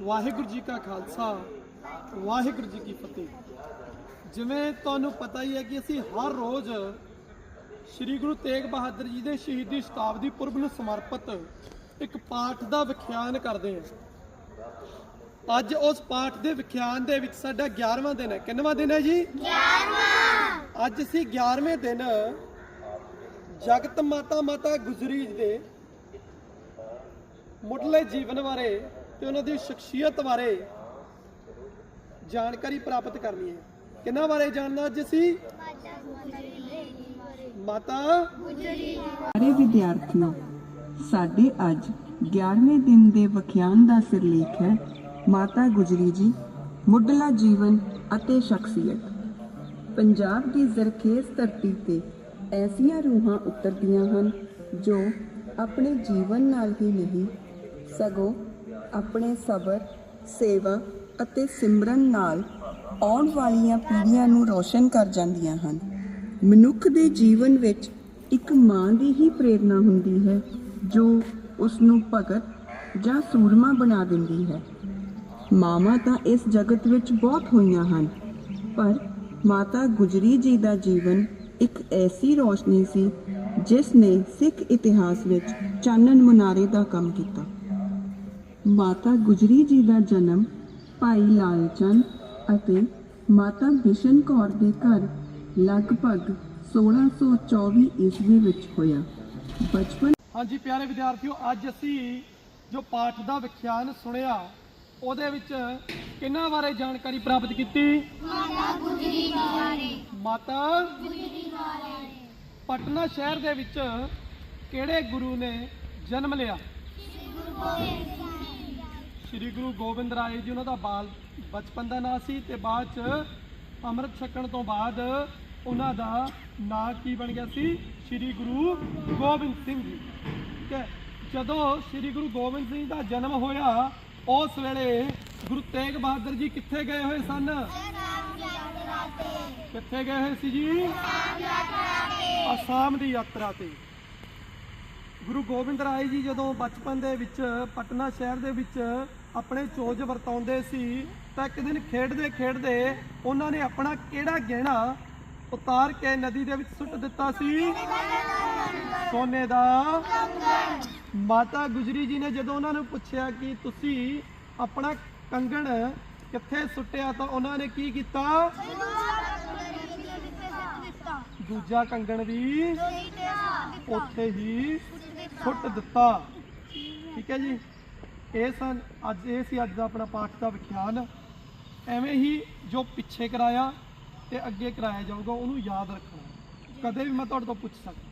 ਵਾਹਿਗੁਰੂ ਜੀ ਕਾ ਖਾਲਸਾ ਵਾਹਿਗੁਰੂ ਜੀ ਕੀ ਫਤਿਹ। ਜਿਵੇਂ ਤੁਹਾਨੂੰ ਪਤਾ ਹੀ ਹੈ ਕਿ ਅਸੀਂ ਹਰ ਰੋਜ਼ ਸ੍ਰੀ ਗੁਰੂ ਤੇਗ ਬਹਾਦਰ ਜੀ ਦੇ ਸ਼ਹੀਦੀ ਸ਼ਤਾਬਦੀ ਪੁਰਬ ਨੂੰ ਸਮਰਪਿਤ ਇੱਕ ਪਾਠ ਦਾ ਵਿਖਿਆਨ ਕਰਦੇ ਹਾਂ। ਅੱਜ ਉਸ ਪਾਠ ਦੇ ਵਿਖਿਆਨ ਦੇ ਵਿੱਚ ਸਾਡਾ 11ਵਾਂ ਦਿਨ ਹੈ। ਕਿੰਨਵਾਂ ਦਿਨ ਹੈ ਜੀ? 11ਵਾਂ ਅੱਜ ਅਸੀਂ 11ਵੇਂ ਦਿਨ ਜਗਤ ਮਾਤਾ ਮਾਤਾ ਗੁਜਰੀ ਜੀ ਦੇ ਮੁੱਢਲੇ ਜੀਵਨ ਬਾਰੇ ਤੇ ਉਹਨਾਂ ਦੀ ਸ਼ਖਸੀਅਤ ਬਾਰੇ ਜਾਣਕਾਰੀ ਪ੍ਰਾਪਤ ਕਰਨੀ ਹੈ। ਕਿੰਨਾ ਬਾਰੇ ਜਾਣਨਾ ਅੱਜ ਮਾਤਾ ਸਾਰੇ ਵਿਦਿਆਰਥੀਓ, ਸਾਡੇ ਅੱਜ 11ਵੇਂ ਦਿਨ ਦੇ ਵਿਖਿਆਨ ਦਾ ਸਿਰਲੇਖ ਹੈ ਮਾਤਾ ਗੁਜਰੀ ਜੀ, ਮੁੱਢਲਾ ਜੀਵਨ ਅਤੇ ਸ਼ਖਸੀਅਤ। ਪੰਜਾਬ ਦੀ ਜ਼ਰਖੇਜ਼ ਧਰਤੀ ਤੇ ਐਸੀਆਂ ਰੂਹਾਂ ਉਤਰਦੀਆਂ ਹਨ ਜੋ ਆਪਣੇ ਜੀਵਨ ਨਾਲ ਹੀ ਨਹੀਂ, ਸਗੋਂ ਆਪਣੇ ਸਬਰ, ਸੇਵਾ ਅਤੇ ਸਿਮਰਨ ਨਾਲ ਆਉਣ ਵਾਲੀਆਂ ਪੀੜ੍ਹੀਆਂ ਨੂੰ ਰੋਸ਼ਨ ਕਰ ਜਾਂਦੀਆਂ ਹਨ। ਮਨੁੱਖ ਦੇ ਜੀਵਨ ਵਿੱਚ ਇੱਕ ਮਾਂ ਦੀ ਹੀ ਪ੍ਰੇਰਣਾ ਹੁੰਦੀ ਹੈ, ਜੋ ਉਸ ਨੂੰ ਭਗਤ ਜਾਂ ਸੂਰਮਾ ਬਣਾ ਦਿੰਦੀ ਹੈ। ਮਾਵਾਂ ਤਾਂ ਇਸ ਜਗਤ ਵਿੱਚ ਬਹੁਤ ਹੋਈਆਂ ਹਨ, ਪਰ ਮਾਤਾ ਗੁਜਰੀ ਜੀ ਦਾ ਜੀਵਨ ਇੱਕ ਐਸੀ ਰੋਸ਼ਨੀ ਸੀ, ਜਿਸ ਨੇ ਸਿੱਖ ਇਤਿਹਾਸ ਵਿੱਚ ਚਾਨਣ ਮੁਨਾਰੇ ਦਾ ਕੰਮ ਕੀਤਾ। ਮਾਤਾ ਗੁਜਰੀ ਜੀ ਦਾ ਜਨਮ ਭਾਈ ਲਾਲ ਚੰਦ ਅਤੇ ਮਾਤਾ ਬਿਸ਼ਨ ਕੌਰ ਦੇ ਘਰ ਲਗਭਗ 1624 ਈਸਵੀ ਵਿੱਚ ਹੋਇਆ। ਬਚਪਨ ਹਾਂਜੀ ਪਿਆਰੇ ਵਿਦਿਆਰਥੀਓ ਅੱਜ ਅਸੀਂ ਜੋ ਪਾਠ ਦਾ ਵਿਖਿਆਨ ਸੁਣਿਆ ਉਹਦੇ ਵਿੱਚ ਕਿੰਨਾ ਬਾਰੇ ਜਾਣਕਾਰੀ ਪ੍ਰਾਪਤ ਕੀਤੀ? ਮਾਤਾ ਗੁਜਰੀ ਬਾਰੇ। ਮਾਤਾ ਗੁਜਰੀ ਬਾਰੇ। ਪਟਨਾ ਸ਼ਹਿਰ ਦੇ ਵਿੱਚ ਕਿਹੜੇ ਗੁਰੂ ਨੇ ਜਨਮ ਲਿਆ? ਸ੍ਰੀ ਗੁਰੂ ਗੋਬਿੰਦ ਰਾਏ ਜੀ, ਉਹਨਾਂ ਦਾ ਬਾਲ ਬਚਪਨ ਦਾ ਨਾਂ ਸੀ ਤੇ ਬਾਅਦ ਚ ਅੰਮ੍ਰਿਤ ਛਕਣ ਤੋਂ ਬਾਅਦ ਉਹਨਾਂ ਦਾ ਨਾਂ ਕੀ ਬਣ ਗਿਆ ਸੀ? ਸ੍ਰੀ ਗੁਰੂ ਗੋਬਿੰਦ ਸਿੰਘ ਜੀ। ਠੀਕ ਹੈ ਜਦੋਂ ਸ੍ਰੀ ਗੁਰੂ ਗੋਬਿੰਦ ਸਿੰਘ ਦਾ ਜਨਮ ਹੋਇਆ, ਉਸ ਵੇਲੇ ਗੁਰੂ ਤੇਗ ਬਹਾਦਰ ਜੀ ਕਿੱਥੇ ਗਏ ਹੋਏ ਸਨ? ਕਿੱਥੇ ਗਏ ਹੋਏ ਸੀ ਜੀ? ਅਸਾਮ ਦੀ ਯਾਤਰਾ ਤੇ। ਗੁਰੂ ਗੋਬਿੰਦ ਰਾਏ ਜੀ ਜਦੋਂ ਬਚਪਨ ਦੇ ਵਿੱਚ ਪਟਨਾ ਸ਼ਹਿਰ ਦੇ ਵਿੱਚ ਆਪਣੇ ਚੋਜ ਵਰਤਾਉਂਦੇ ਸੀ ਤਾਂ ਇੱਕ ਦਿਨ ਖੇਡਦੇ ਖੇਡਦੇ ਉਹਨਾਂ ਨੇ ਆਪਣਾ ਕਿਹੜਾ ਗਹਿਣਾ ਉਤਾਰ ਕੇ ਨਦੀ ਦੇ ਵਿੱਚ ਸੁੱਟ ਦਿੱਤਾ ਸੀ? ਸੋਨੇ ਦਾ। ਮਾਤਾ ਗੁਜਰੀ ਜੀ ਨੇ ਜਦੋਂ ਉਹਨਾਂ ਨੂੰ ਪੁੱਛਿਆ ਕਿ ਤੁਸੀਂ ਆਪਣਾ ਕੰਗਣ ਕਿੱਥੇ ਸੁੱਟਿਆ ਤਾਂ ਉਹਨਾਂ ਨੇ ਕੀ ਕੀਤਾ? ਦੂਜਾ ਕੰਗਣ ਵੀ ਉੱਥੇ ਹੀ ਸੁੱਟ ਦਿੱਤਾ। ਠੀਕ ਹੈ ਜੀ? ਇਹ ਸਨ, ਅੱਜ ਇਹ ਸੀ ਅੱਜ ਦਾ ਆਪਣਾ ਪਾਠ ਦਾ ਵਿਖਿਆਨ। ਐਵੇਂ ਹੀ ਜੋ ਪਿੱਛੇ ਕਰਾਇਆ ਤੇ ਅੱਗੇ ਕਰਾਇਆ ਜਾਊਗਾ, ਉਹਨੂੰ ਯਾਦ ਰੱਖਣਾ। ਕਦੇ ਵੀ ਮੈਂ ਤੁਹਾਡੇ ਤੋਂ ਪੁੱਛ ਸਕਦਾ।